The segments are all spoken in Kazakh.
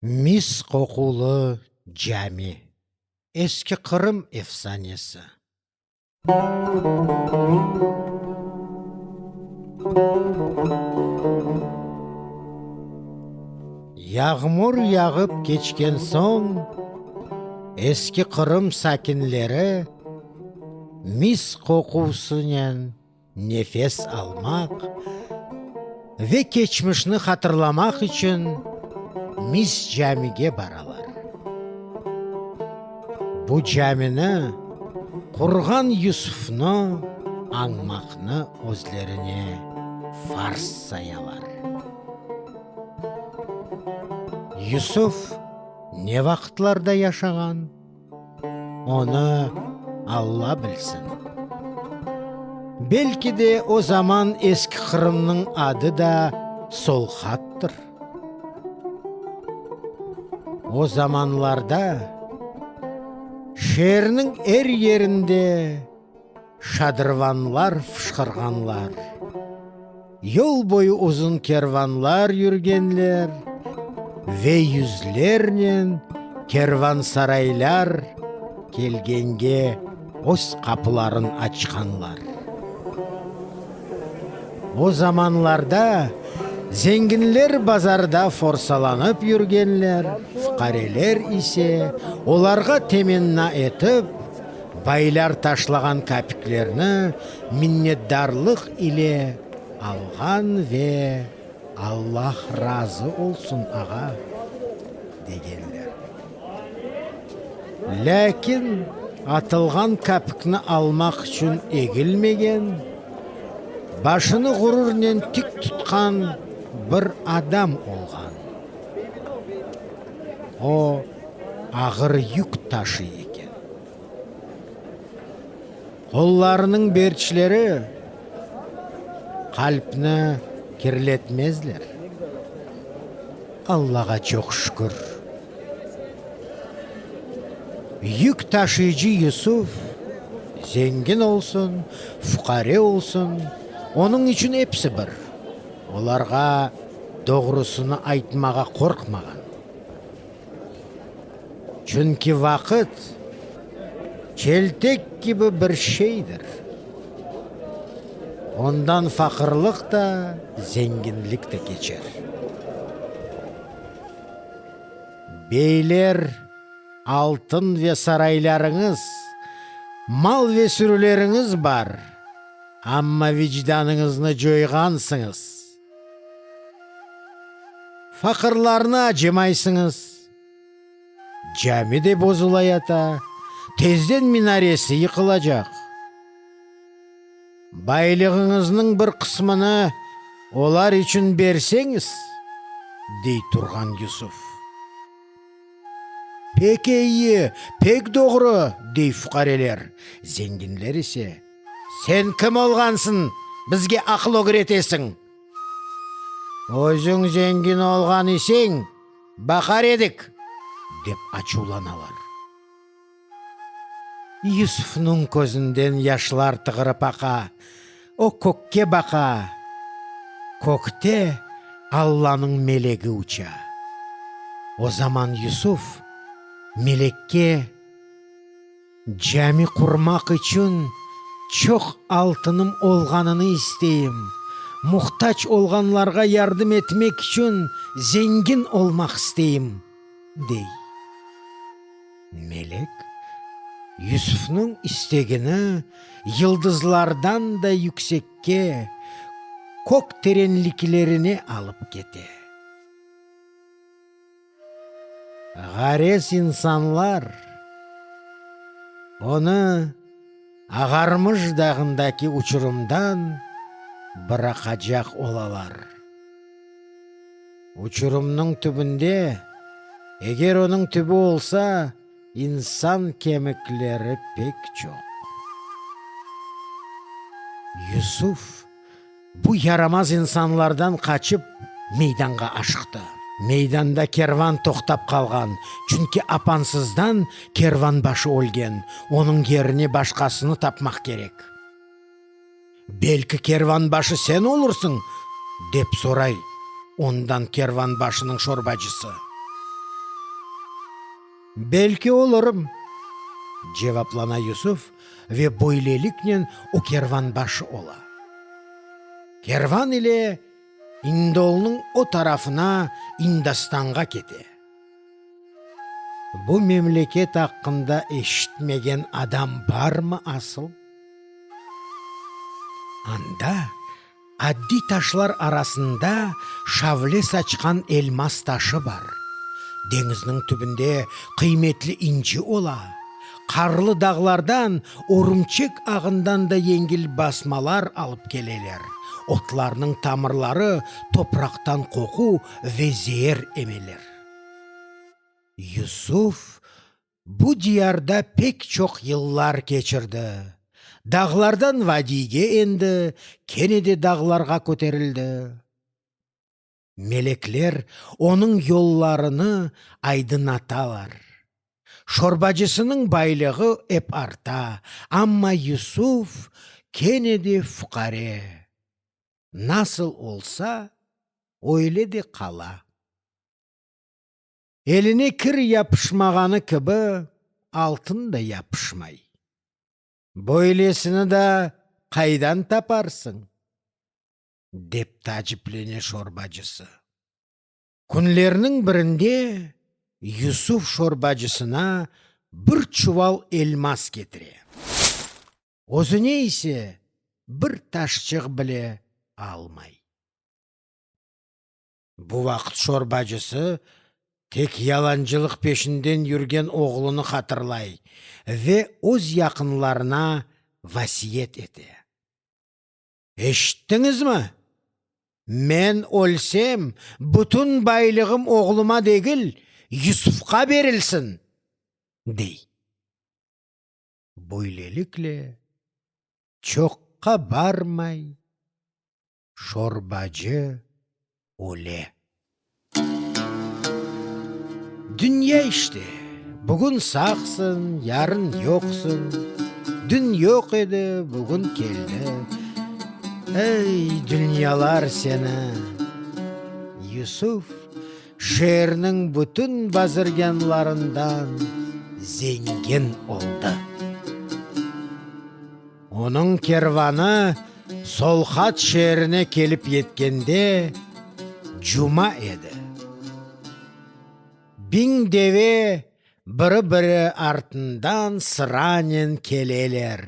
мис қоқулы жәми ескі қырым эфсанесі яғмұр яғып кечкен соң ескі қырым сәкінлері мис қоқусынен нефес алмақ ве кечмішні қатырламақ үшін мис жәміге баралар бұ жәміні құрған юсуфны аңмақны өзлеріне фарс саялар юсуф не вақытларда яшаған оны алла білсін Белкіде де о заман ескі қырымның ады да сол хаттыр о заманларда шерінің әр ерінде шадырванлар фышқырғанлар ел бойы ұзын керванлар жүргенлер вейюзлернен сарайлар келгенге ос қапыларын ачқанлар. о заманларда Зенгінлер базарда форсаланып жүргенлер қарелер исе оларға теменна етіп байлар ташлаган кәпіклеріні миннетдарлық іле алған ве аллах разы олсын аға дегенлер ләкин атылған кәпікні алмақ үшін егілмеген башыны ғұрурнен тік тұтқан бір адам олған о ағыр жүк ташы екен қолларының берішілері қалпіні кірлетмезлер аллаға жоқ шүкір жүк ташыйжы юсуф зеңгін олсын фуқаре олсын оның үшін епсі бір оларға доғрысыны айтмаға қорқмаған Чүнкі вақыт келтек кебі бір шейдір ондан фақырлық та зеңгінлік те кечер бейлер алтын ве сарайларыңыз мал ве сүрілеріңіз бар амма вижданыңызны жойғансыңыз фақырларына жемайсыңыз жәмі де ата, тезден минаресі иқылажақ байлығыңыздың бір қысмыны олар үшін берсеңіз дей тұрған юсуф пек ие пек доғры дей фұқарелер зенгінлер ісе, сен кім олғансың бізге ақыл етесің. өзүң zengini olgan ising бакар эдик деп ачууланалар юсуфнун ko'zindan yoshlar тыгырып ака о көккө бака көктө алланын мелеги уча о заман юсуф мелекке жами курмак үчүн чок алтыным o'l'anini истейм мұқтач олғанларға ярдым етмек үшін зенгін олмақ істейім дей мелек юсуфның істегіні елдізлардан да үксекке көк теренлікілеріне алып кете ғарес инсанлар оны ағармыш дағындаки ұчырымдан бірақ жақ олалар Учырымның түбінде егер оның түбі болса инсан кеміклері пек жоқ юсуф бұл ярамаз инсанлардан қачып мейданға ашықты мейданда керван тоқтап қалған чүнки апансыздан керван башы өлген оның керіне башқасыны тапмақ керек белкі башы сен олырсың деп сорай ондан керван башының шорбачысы Белкі олырым жеваплана юсуф ве бойлеликнен керван башы ола керван иле индолның о тарафына индастанға кете Бұ мемлекет аққында ешітмеген адам бар ма асыл анда адди ташлар арасында шавле сачқан элмас ташы бар теңіздің түбінде қиметлі инжи ола қарлы дағлардан орымчек ағындан да еңгіл басмалар алып келелер отларының тамырлары топырақтан қоқу везер емелер юсуф бұ диярда пек чоқ йыллар кечірді дағылардан вадиге енді кенеде дағыларға көтерілді мелеклер оның йолларыны айдынаталар шорбажысының байлығы эп арта амма юсуф кенеде фұқаре. насыл олса ойле де қала еліне кір япышмағаны кібі алтын да япышмай бойлесіні да қайдан тапарсың деп тәжіплене шорбажысы күнлерінің бірінде юсуф шорбажысына бір чувал елмас кетіре не есе бір ташчық біле алмай бұл уақыт шорбажысы тек яланжылық пешінден жүрген оғлыны қатырлай ве өз яқынларына васиет ете Эштіңіз ма? мен өлсем бүтін байлығым оғлыма дегіл юсуфқа берілсін дей бойлелікле чоққа бармай шорбажы өле дүние іште бүгін сақсын, ярын жоқсың дүн жоқ еді бүгін келді әй дүниялар сені юсуф шерінің бүтін базыргенларындан зенген олды оның керваны сол шеріне келіп еткенде жума еді деве бірі бірі артындан сыранен келелер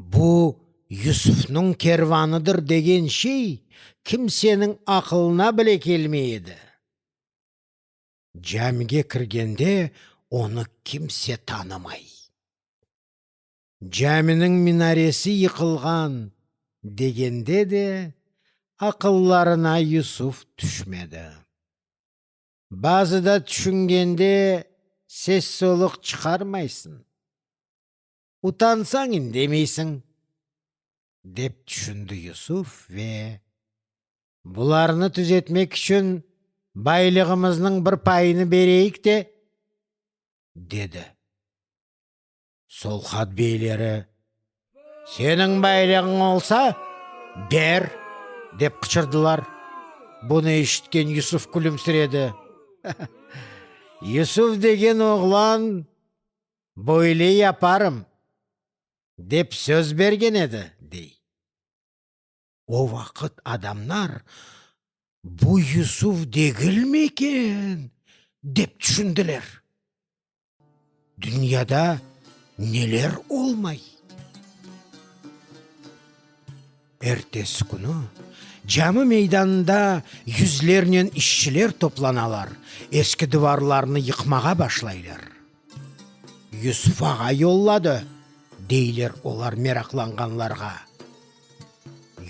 бұ юсуфның керваныдыр деген шей кімсенің ақылына біле келмейді жәмге кіргенде оны кімсе танымай жәмінің минаресі иқылған дегенде де ақылларына юсуф түшмеді базыда түшінгенде сес солық шығармайсың ұтансаң демейсің, деп түшінді юсуф ве бұларны түзетмек үшін байлығымызның бір пайыны берейік те деді сол хат бейлері сенің байлығың олса бер деп қычырдылар бұны ешіткен юсуф күлімсіреді юсуф деген оғлан бойлей апарым деп сөз берген еді дей о уақыт адамнар, бұл юсуф дегіл мекен деп түшінділер. дүнияда нелер олмай эртес күні жамы мейданда юзлернен ішчілер топланалар ескі дуварларны йықмаға башлайлар юсфаға йоллады дейлер олар мерақланғанларға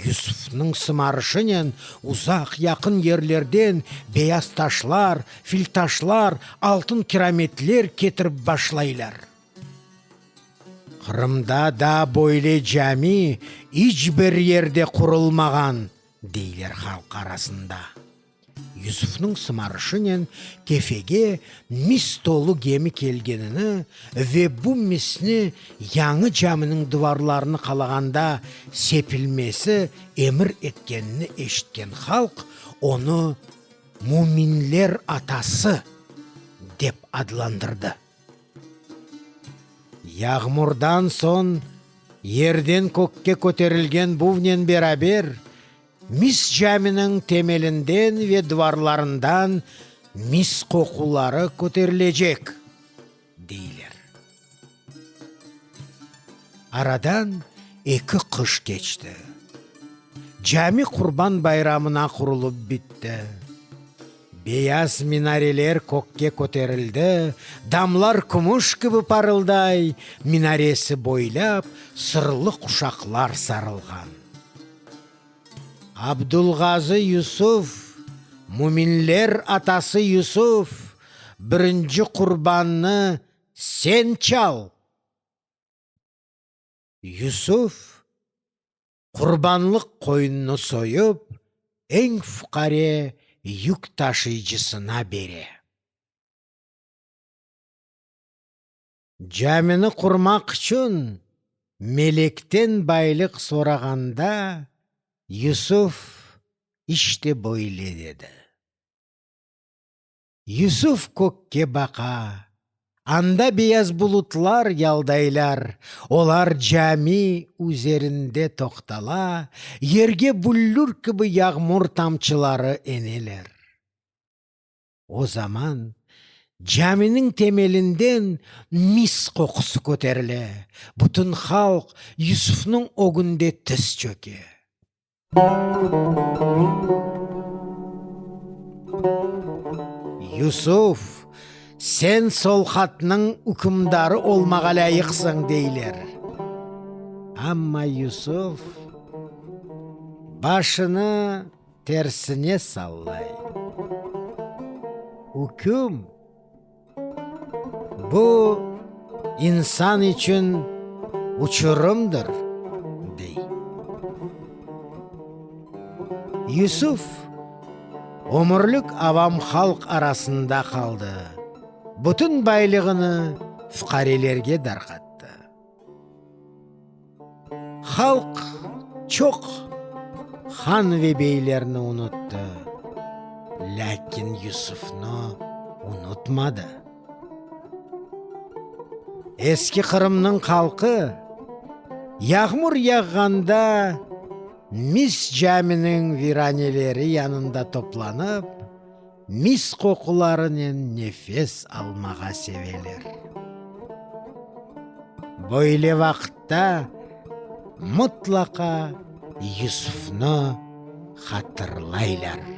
юсуфның сымарышынен узақ яқын ерлерден беясташлар, филташлар алтын кераметлер кетіріп башлайлар қырымда да бойле жәми ешбір ерде құрылмаған дейлер халық арасында юсуфның сымарышынен кефеге мис толы кемі келгеніні ве бу мисні яңы жамының дуварларыны қалағанда сепілмесі емір еткеніні ешіткен халық оны муминлер атасы деп адландырды Яғмұрдан сон, ерден көкке көтерілген бувнен берабер, мис жәмінің темелінден ве дварларындан мис қоқулары көтерілежек, дейлер. Арадан екі қыш кечті. жәмі құрбан байрамына құрылып бітті. Бияз минарелер көкке көтерілді дамлар күміш кібі парылдай минаресі бойлап сырлы құшақлар сарылған абдулғазы юсуф муминлер атасы юсуф бірінші құрбанны сен чал юсуф құрбанлық қойынны сойып ең фұқаре Юк жысына бере. Жәміні құрмақ үшін мелектен байлық сорағанда Юсуф іште бойле деді. Юсуф көкке бақа, Анда бияз бұлытлар, ялдайлар, олар жәми үзерінде тоқтала, ерге бүллүр кібі яғмұр тамчылары енелер. О заман Жаминің темелінден мис қоқысы көтеріле. Бұтын халық Юсуфның оғынде тіс чөке. Юсуф сен сол хатның үкімдары олмаға лайықсың дейлер амма юсуф башыны терсіне саллай үкім бұ, инсан үчүн uçurumdur дей. Юсуф өмүрлүк авам халқ арасында қалды бүтін байлығыны фұқарелерге дарқатты халық чоқ хан ве бейлерні ұнытты ләкин юсуфны ұнытмады ескі қырымның халқы яғмұр яғғанда мис жәмінің виранелері янында топланып мис қоқыларынен нефес алмаға себелер Бойле вақытта мұтлақа Юсуфны хатырлайлар